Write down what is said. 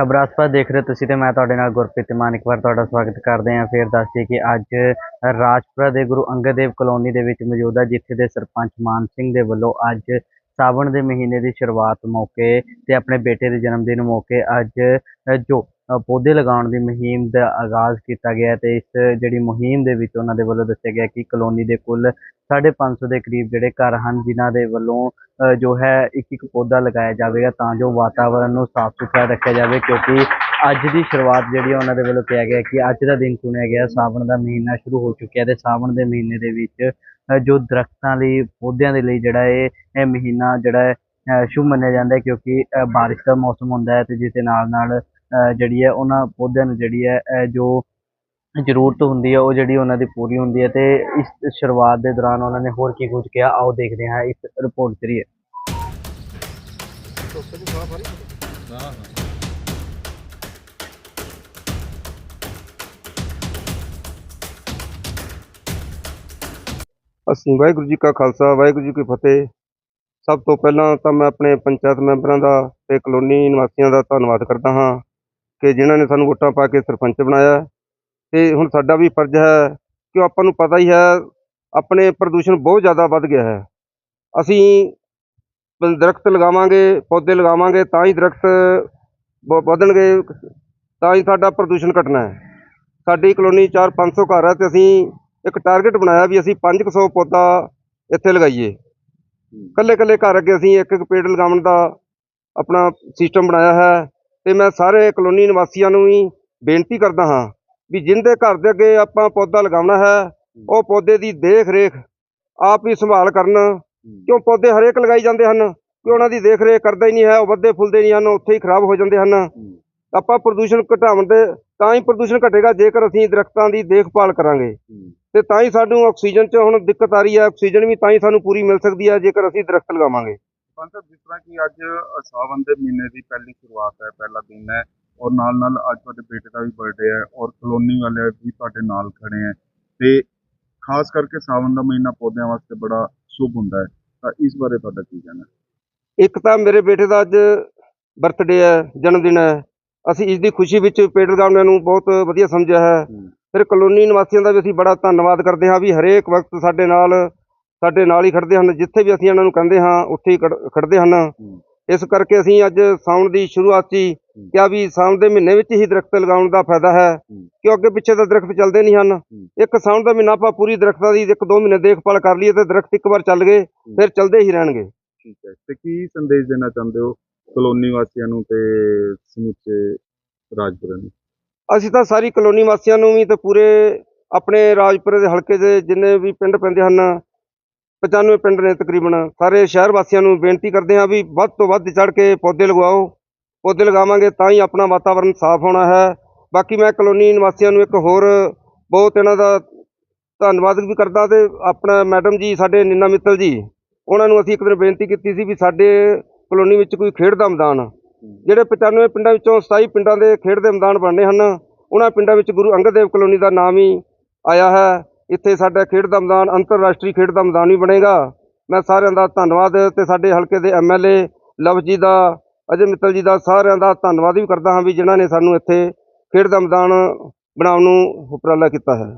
ਖਬਰਾਸਪਾ ਦੇਖ ਰਹੇ ਹੋ ਤੁਸੀਂ ਤੇ ਮੈਂ ਤੁਹਾਡੇ ਨਾਲ ਗੁਰਪ੍ਰੀਤ ਮਾਨ ਇੱਕ ਵਾਰ ਤੁਹਾਡਾ ਸਵਾਗਤ ਕਰਦੇ ਹਾਂ। ਫਿਰ ਦੱਸ ਦਈਏ ਕਿ ਅੱਜ ਰਾਜਪੁਰਾ ਦੇ ਗੁਰੂ ਅੰਗਦ ਦੇਵ ਕਲੋਨੀ ਦੇ ਵਿੱਚ ਮੌਜੂਦ ਜਿੱਥੇ ਦੇ ਸਰਪੰਚ ਮਾਨ ਸਿੰਘ ਦੇ ਵੱਲੋਂ ਅੱਜ ਸਾਵਣ ਦੇ ਮਹੀਨੇ ਦੀ ਸ਼ੁਰੂਆਤ ਮੌਕੇ ਤੇ ਆਪਣੇ ਬੇਟੇ ਦੇ ਜਨਮ ਦਿਨ ਮੌਕੇ ਅੱਜ ਜੋ ਪੌਦੇ ਲਗਾਉਣ ਦੀ ਮੁਹਿੰਮ ਦਾ ਆਗਾਜ਼ ਕੀਤਾ ਗਿਆ ਤੇ ਇਸ ਜਿਹੜੀ ਮੁਹਿੰਮ ਦੇ ਵਿੱਚ ਉਹਨਾਂ ਦੇ ਵੱਲੋਂ ਦੱਸਿਆ ਗਿਆ ਕਿ ਕਲੋਨੀ ਦੇ ਕੁੱਲ 550 ਦੇ ਕਰੀਬ ਜਿਹੜੇ ਘਰ ਹਨ, ਜਿਨ੍ਹਾਂ ਦੇ ਵੱਲੋਂ ਜੋ ਹੈ ਇੱਕ ਇੱਕ ਪੌਦਾ ਲਗਾਇਆ ਜਾਵੇਗਾ ਤਾਂ ਜੋ ਵਾਤਾਵਰਨ ਨੂੰ ਸਾਫ਼ ਸੁਥਰਾ ਰੱਖਿਆ ਜਾਵੇ ਕਿਉਂਕਿ ਅੱਜ ਦੀ ਸ਼ੁਰੂਆਤ ਜਿਹੜੀ ਹੈ ਉਹਨਾਂ ਦੇ ਵੱਲੋਂ ਕਿਹਾ ਗਿਆ ਕਿ ਅੱਜ ਦਾ ਦਿਨ ਚੁਣਿਆ ਗਿਆ ਸਾਵਣ ਦਾ ਮਹੀਨਾ ਸ਼ੁਰੂ ਹੋ ਚੁੱਕਿਆ ਤੇ ਸਾਵਣ ਦੇ ਮਹੀਨੇ ਦੇ ਵਿੱਚ ਜੋ ਦਰਖਤਾਂ ਲਈ ਪੌਦਿਆਂ ਦੇ ਲਈ ਜਿਹੜਾ ਇਹ ਮਹੀਨਾ ਜਿਹੜਾ ਹੈ ਸ਼ੁਭ ਮੰਨਿਆ ਜਾਂਦਾ ਹੈ ਕਿਉਂਕਿ ਅ, ਬਾਰਿਸ਼ ਦਾ ਮੌਸਮ ਹੁੰਦਾ ਹੈ ਤੇ ਜਿਸ ਦੇ ਨਾਲ ਨਾਲ ਜਿਹੜੀ ਹੈ ਉਹਨਾਂ ਪੌਦਿਆਂ ਨੂੰ ਜਿਹੜੀ ਹੈ ਜੋ ਜ਼ਰੂਰਤ ਹੁੰਦੀ ਹੈ ਉਹ ਜਿਹੜੀ ਉਹਨਾਂ ਦੀ ਪੂਰੀ ਹੁੰਦੀ ਹੈ ਤੇ ਇਸ ਸ਼ੁਰੂਆਤ ਦੇ ਦੌਰਾਨ ਉਹਨਾਂ ਨੇ ਹੋਰ ਕੀ ਕੁਝ ਕਿਹਾ ਆਓ ਦੇਖਦੇ ਹਾਂ ਇਸ ਰਿਪੋਰਟ ਜ਼ਰੀਏ। ਅਸੀਂ ਵਾਹਿਗੁਰੂ ਜੀ ਕਾ ਖਾਲਸਾ, ਵਾਹਿਗੁਰੂ ਜੀ ਕੀ ਫਤਿਹ ਸਭ ਤੋਂ ਪਹਿਲਾਂ ਤਾਂ ਮੈਂ ਆਪਣੇ ਪੰਚਾਇਤ ਮੈਂਬਰਾਂ ਦਾ ਤੇ ਕਲੋਨੀ ਨਿਵਾਸੀਆਂ ਦਾ ਧੰਨਵਾਦ ਕਰਦਾ ਹਾਂ ਕਿ ਜਿਨ੍ਹਾਂ ਨੇ ਸਾਨੂੰ ਵੋਟਾਂ ਪਾ ਕੇ ਸਰਪੰਚ ਬਣਾਇਆ ਹੈ। ਤੇ ਹੁਣ ਸਾਡਾ ਵੀ ਫਰਜ਼ ਹੈ ਕਿ ਆਪਾਂ ਨੂੰ ਪਤਾ ਹੀ ਹੈ, ਆਪਣੇ ਪ੍ਰਦੂਸ਼ਣ ਬਹੁਤ ਜ਼ਿਆਦਾ ਵੱਧ ਗਿਆ ਹੈ ਅਸੀਂ ਦਰਖਤ ਲਗਾਵਾਂਗੇ, ਪੌਦੇ ਲਗਾਵਾਂਗੇ, ਤਾਂ ਹੀ ਦਰਖਤ ਵ- ਵਧਣਗੇ, ਤਾਂ ਹੀ ਸਾਡਾ ਪ੍ਰਦੂਸ਼ਣ ਘਟਣਾ ਹੈ। ਸਾਡੀ ਕਲੋਨੀ 4-500 ਘਰ ਹੈ ਤੇ ਅਸੀਂ ਇੱਕ ਟਾਰਗੇਟ ਬਣਾਇਆ ਵੀ ਅਸੀਂ 500 ਪੌਦਾ ਇੱਥੇ ਲਗਾਈਏ। ਕੱਲੇ ਕੱਲੇ ਘਰ ਅੱਗੇ ਅਸੀਂ ਇੱਕ ਇੱਕ ਪੇੜ ਲਗਾਉਣ ਦਾ ਆਪਣਾ ਸਿਸਟਮ ਬਣਾਇਆ ਹੈ ਤੇ ਮੈਂ ਸਾਰੇ ਕਲੋਨੀ ਨਿਵਾਸੀਆਂ ਨੂੰ ਵੀ ਬੇਨਤੀ ਕਰਦਾ ਹਾਂ ਵੀ ਜਿੰਦੇ ਘਰ ਦੇ ਅੱਗੇ ਆਪਾਂ ਪੌਦਾ ਲਗਾਉਣਾ ਹੈ, ਉਹ ਪੌਦੇ ਦੀ ਦੇਖ ਰੇਖ ਆਪ ਹੀ ਸੰਭਾਲ ਕਰਨ ਕਿਉਂ ਪੌਦੇ ਹਰੇਕ ਲਗਾਈ ਜਾਂਦੇ ਹਨ? ਕਿ ਉਹਨਾਂ ਦੀ ਦੇਖ ਰੇਖ ਕਰਦਾ ਹੀ ਨਹੀਂ ਹੈ ਉਹ ਵੱਧਦੇ ਫੁੱਲਦੇ ਨਹੀਂ ਹਨ ਉੱਥੇ ਹੀ ਖਰਾਬ ਹੋ ਜਾਂਦੇ ਹਨ। ਆਪਾਂ ਪ੍ਰਦੂਸ਼ਣ ਘਟਾਉਣ ਦੇ ਤਾਂ ਹੀ ਪ੍ਰਦੂਸ਼ਣ ਘਟੇਗਾ ਜੇਕਰ ਅਸੀਂ ਦਰਖਤਾਂ ਦੀ ਦੇਖਭਾਲ ਕਰਾਂਗੇ। ਤੇ ਤਾਂ ਹੀ ਸਾਨੂੰ ਆਕਸੀਜਨ 'ਚ ਹੁਣ ਦਿੱਕਤ ਆ ਰਹੀ ਹੈ ਆਕਸੀਜਨ ਵੀ ਤਾਂ ਹੀ ਸਾਨੂੰ ਪੂਰੀ ਮਿਲ ਸਕਦੀ ਹੈ ਜੇਕਰ ਅਸੀਂ ਦਰਖਤ ਲਗਾਵਾਂਗੇ। ਪੰਜ ਜਿਸ ਤਰ੍ਹਾਂ ਕਿ ਅੱਜ ਅ, ਸਾਵਣ ਦੇ ਮਹੀਨੇ ਦੀ ਪਹਿਲੀ ਸ਼ੁਰੂਆਤ ਹੈ ਪਹਿਲਾ ਦਿਨ ਹੈ ਔਰ ਨਾਲ ਨਾਲ ਅੱਜ ਤੁਹਾਡੇ ਬੇਟੇ ਦਾ ਵੀ ਬਰਥਡੇ ਹੈ ਔਰ ਕਲੋਨੀ ਵਾਲੇ ਵੀ ਤੁਹਾਡੇ ਨਾਲ ਖੜੇ ਹੈ। ਤੇ ਖਾਸ ਕਰਕੇ ਸਾਵਣ ਦਾ ਮਹੀਨਾ ਪੌਦਿਆਂ ਵਾਸਤੇ ਬੜਾ ਸ਼ੁਭ ਹੁੰਦਾ ਹੈ। ਤਾਂ ਇਸ ਬਾਰੇ ਤੁਹਾਡਾ ਕੀ ਕਹਿਣਾ ਇੱਕ ਤਾਂ ਮੇਰੇ ਬੇਟੇ ਦਾ ਅੱਜ ਬਰਥਡੇ ਹੈ ਜਨਮ ਦਿਨ ਹੈ। ਅਸੀਂ ਇਸ ਦੀ ਖੁਸ਼ੀ ਵਿੱਚ ਪੇੜ ਲਗਾਉਣ ਨੂੰ ਬਹੁਤ ਵਧੀਆ ਸਮਝਿਆ ਹੈ। ਫਿਰ ਕਲੋਨੀ ਨਿਵਾਸੀਆਂ ਦਾ ਵੀ ਅਸੀਂ ਬੜਾ ਧੰਨਵਾਦ ਕਰਦੇ ਹਾਂ ਵੀ ਹਰੇਕ ਵਕਤ ਸਾਡੇ ਨਾਲ ਸਾਡੇ ਨਾਲ ਹੀ ਖੜਦੇ ਹਨ। ਜਿੱਥੇ ਵੀ ਅਸੀਂ ਇਹਨਾਂ ਨੂੰ ਕਹਿੰਦੇ ਹਾਂ ਉੱਥੇ ਹੀ ਖੜ- ਖੜਦੇ ਹਨ। ਇਸ ਕਰਕੇ ਅਸੀਂ ਅੱਜ ਸਾਉਣ ਦੀ ਸ਼ੁਰੂਆਤ 'ਚ ਹੀ ਕਿਹਾ ਵੀ ਸਾਉਣ ਦੇ ਮਹੀਨੇ ਵਿੱਚ ਹੀ ਦਰਖਤ ਲਗਾਉਣ ਦਾ ਫਾਇਦਾ ਹੈ। ਕਿਉਂ ਅੱਗੇ ਪਿੱਛੇ ਤਾਂ ਦਰਖਤ ਚੱਲਦੇ ਨਹੀਂ ਹਨ। ਇੱਕ ਸਾਉਣ ਦਾ ਮਹੀਨਾ ਆਪਾਂ ਪੂਰੀ ਦਰਖਤਾਂ ਦੀ ਇੱਕ ਦੋ ਮਹੀਨੇ ਦੇਖਭਾਲ ਕਰ ਲਈਏ ਤੇ ਦਰਖਤ ਇੱਕ ਵਾਰ ਚੱਲ ਗਏ ਫਿਰ ਚੱਲਦੇ ਹੀ ਰਹਿਣਗੇ। ਠੀਕ ਹੈ। ਤੇ ਕੀ ਸੰਦੇਸ਼ ਦੇਣਾ ਚਾਹੁੰਦੇ ਹੋ ਕਲੋਨੀ ਵਾਸੀਆਂ ਨੂੰ ਤੇ ਸਮੁੱਚੇ ਰਾਜਪੁਰੇ ਨੂੰ? ਅਸੀਂ ਤਾਂ ਸਾਰੀ ਕਲੋਨੀ ਵਾਸੀਆਂ ਨੂੰ ਵੀ ਤੇ ਪੂਰੇ ਆਪਣੇ ਰਾਜਪੁਰੇ ਦੇ ਹਲਕੇ ਦੇ ਜਿੰਨੇ ਵੀ ਪਿੰਡ ਪੈਂਦੇ ਹਨ 95 ਪਿੰਡ ਨੇ ਤਕਰੀਬਨ ਸਾਰੇ ਸ਼ਹਿਰ ਵਾਸੀਆਂ ਨੂੰ ਬੇਨਤੀ ਕਰਦੇ ਹਾਂ ਵੀ ਵੱਧ ਤੋਂ ਵੱਧ ਚੜ ਕੇ ਪੌਦੇ ਲਗਵਾਓ। ਪੌਦੇ ਲਗਾਵਾਂਗੇ ਤਾਂ ਹੀ ਆਪਣਾ ਵਾਤਾਵਰਣ ਸਾਫ਼ ਹੋਣਾ ਹੈ। ਬਾਕੀ ਮੈਂ ਕਲੋਨੀ ਨਿਵਾਸੀਆਂ ਨੂੰ ਇੱਕ ਹੋਰ ਬਹੁਤ ਇਹਨਾਂ ਦਾ ਧੰਨਵਾਦ ਵੀ ਕਰਦਾ ਤੇ ਆਪਣਾ ਮੈਡਮ ਜੀ, ਸਾਡੇ ਨੀਨਾ ਮਿੱਤਲ ਜੀ, ਉਹਨਾਂ ਨੂੰ ਅਸੀਂ ਇੱਕ ਦਿਨ ਬੇਨਤੀ ਕੀਤੀ ਸੀ ਵੀ ਸਾਡੇ ਕਲੋਨੀ ਵਿੱਚ ਕੋਈ ਖੇਡ ਦਾ ਮੈਦਾਨ, ਜਿਹੜੇ 95 ਪਿੰਡਾਂ ਵਿੱਚੋਂ 27 ਪਿੰਡਾਂ ਦੇ ਖੇਡ ਦੇ ਮੈਦਾਨ ਬਣਨੇ ਹਨ, ਉਹਨਾਂ ਪਿੰਡਾਂ ਵਿੱਚ ਗੁਰੂ ਅੰਗਦ ਦੇਵ ਕਲੋਨੀ ਦਾ ਨਾਮ ਹੀ ਆਇਆ ਹੈ। ਇੱਥੇ ਸਾਡਾ ਖੇਡ ਦਾ ਮੈਦਾਨ, ਅੰਤਰਰਾਸ਼ਟਰੀ ਖੇਡ ਦਾ ਮੈਦਾਨ ਵੀ ਬਣੇਗਾ। ਮੈਂ ਸਾਰਿਆਂ ਦਾ ਧੰਨਵਾਦ ਤੇ ਸਾਡੇ ਹਲਕੇ ਦੇ ਐਮਐਲਏ ਲਵ ਜੀ ਦਾ, ਅਜੇ ਮਿੱਤਲ ਜੀ ਦਾ ਸਾਰਿਆਂ ਦਾ ਧੰਨਵਾਦ ਵੀ ਕਰਦਾ ਹਾਂ ਵੀ ਜਿਨ੍ਹਾਂ ਨੇ ਸਾਨੂੰ ਇੱਥੇ ਖੇਡ ਦਾ ਮੈਦਾਨ ਬਣਾਉਣ ਨੂੰ ਉਪਰਾਲਾ ਕੀਤਾ ਹੈ।